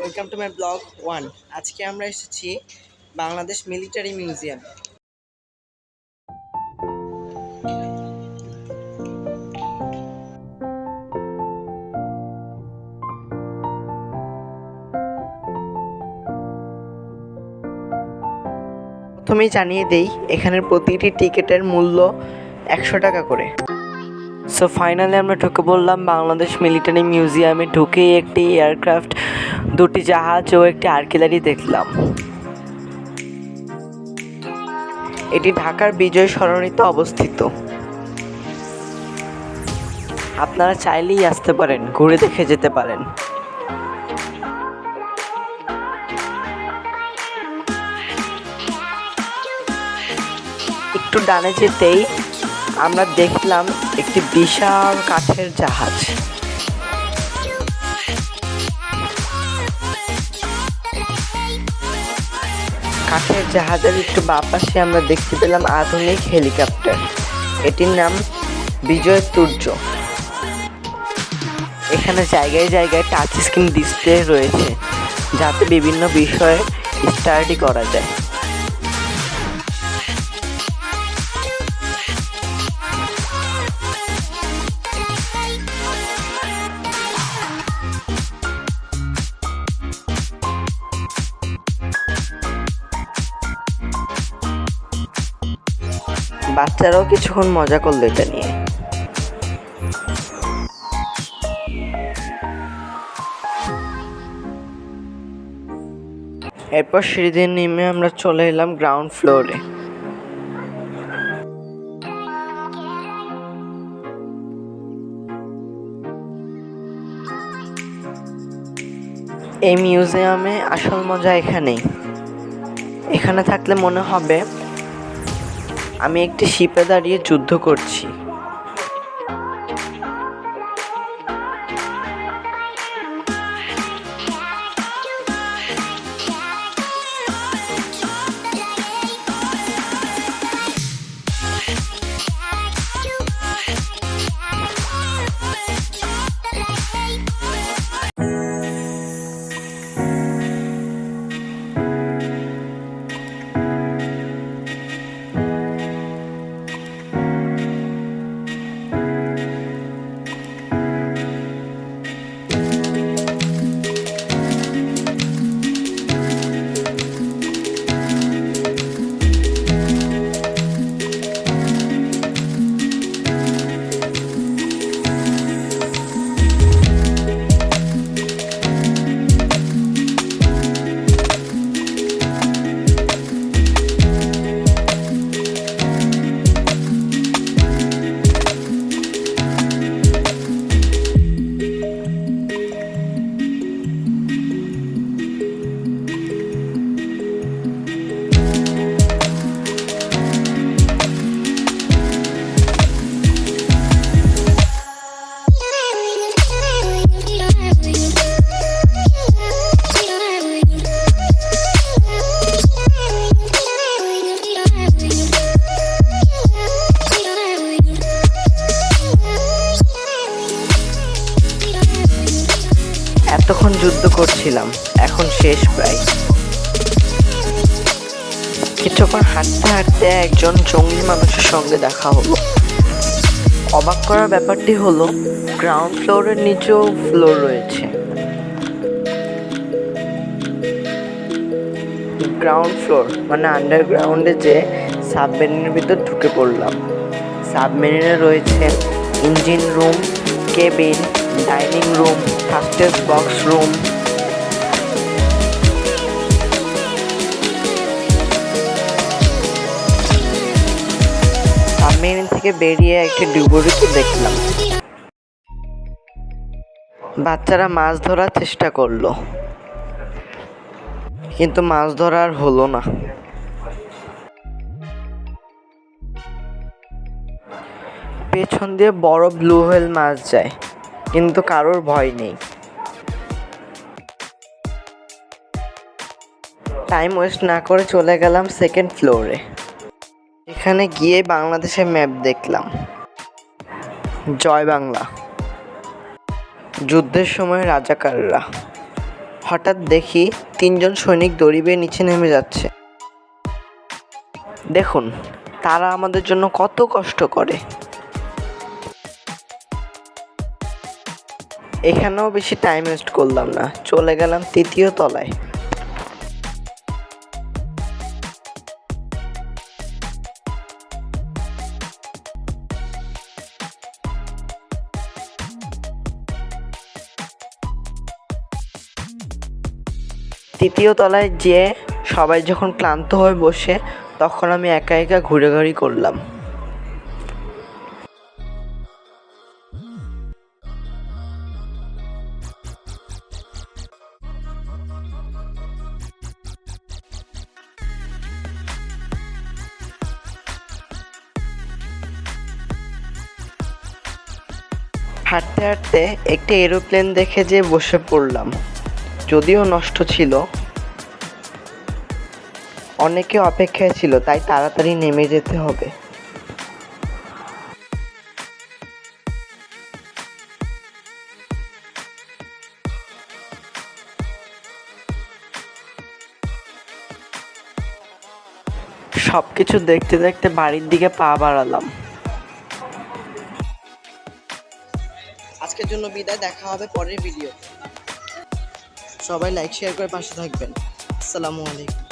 Welcome to my vlog one আজকে আমরা এসেছি বাংলাদেশ মিলিটারি মিউজিয়াম। প্রথমেই জানিয়ে দেই, এখানের প্রতিটি টিকিটের মূল্য একশো টাকা করে। সো ফাইনালি আমরা ঢুকে পড়লাম বাংলাদেশ মিলিটারি মিউজিয়ামে। ঢুকেই একটি এয়ারক্রাফট দুটি জাহাজ ও একটি আর্কিলারি দেখলাম। এটি ঢাকার বিজয় সরণিতে অবস্থিত। আপনারা চাইলেই আসতে পারেন, ঘুরে দেখে যেতে পারেন। একটু ডানে যেতেই আমরা দেখলাম একটি বিশাল কাঠের জাহাজ। কাঠের জাহাজের একটু বাপাশে আমরা দেখতে পেলাম আধুনিক হেলিকপ্টার। এটির নাম বিজয় তুর্য। এখানে জায়গায় জায়গায় টাচ স্ক্রিন ডিসপ্লে রয়েছে, যাতে বিভিন্ন বিষয়ে স্টাডি করা যায়। বাচ্চারাও কিছুক্ষণ মজা করল এটা নিয়ে। এরপর সিঁড়ি নেমে আমরা চলে এলাম গ্রাউন্ড ফ্লোরে এই মিউজিয়ামে আসল মজা এখানেই। এখানে থাকলে মনে হবে আমি একটি শিপে দাঁড়িয়ে যুদ্ধ করছি। এতক্ষণ যুদ্ধ করছিলাম। এখন শেষ প্রায়। কিছুক্ষণ হাঁটতে হাঁটতে একজন জঙ্গলি মানুষের সঙ্গে দেখা হলো। অবাক করার ব্যাপারটি হলো গ্রাউন্ড ফ্লোরের নিচেও ফ্লোর রয়েছে। গ্রাউন্ড ফ্লোর মানে আন্ডারগ্রাউন্ডে যে সাবমেরিনের ভিতর ঢুকে পড়লাম। সাবমেরিনে রয়েছে engine room cabin dining room fastest box room. Submarine থেকে বেরিয়ে একটি ডুবুরিকে দেখলাম। বাচ্চারা মাছ ধরার চেষ্টা করল। কিন্তু মাছ ধরা আর হলো না। পেছন দিয়ে বড় ব্লু হোয়েল মাছ যায়। কিন্তু কারোর ভয় নেই। টাইম ওয়েস্ট না করে চলে গেলাম সেকেন্ড ফ্লোরে এখানে গিয়ে বাংলাদেশের ম্যাপ দেখলাম। জয় বাংলা। যুদ্ধের সময় রাজাকাররা। হঠাৎ দেখি তিনজন সৈনিক দড়ি বেয়ে নিচে নেমে যাচ্ছে। দেখুন, তারা আমাদের জন্য কত কষ্ট করে। এখানেও বেশি টাইম ওয়েস্ট করলাম না। চলে গেলাম তৃতীয় তলায়। তৃতীয় তলায় যেয়ে সবাই যখন ক্লান্ত হয়ে বসে, তখন আমি একা একা ঘুরে ঘুরি করলাম। হাঁটতে হাঁটতে একটি এরোপ্লেন দেখে যে বসে পড়লাম, যদিও নষ্ট ছিল। অনেকে অপেক্ষায় ছিল, তাই তাড়াতাড়ি নেমে যেতে হবে। সব কিছু দেখতে দেখতে বাড়ির দিকে পা বাড়ালাম। আজকের জন্য বিদায়, দেখা হবে পরের ভিডিও সবাই লাইক শেয়ার করে পাশে থাকবেন। আসসালামু আলাইকুম।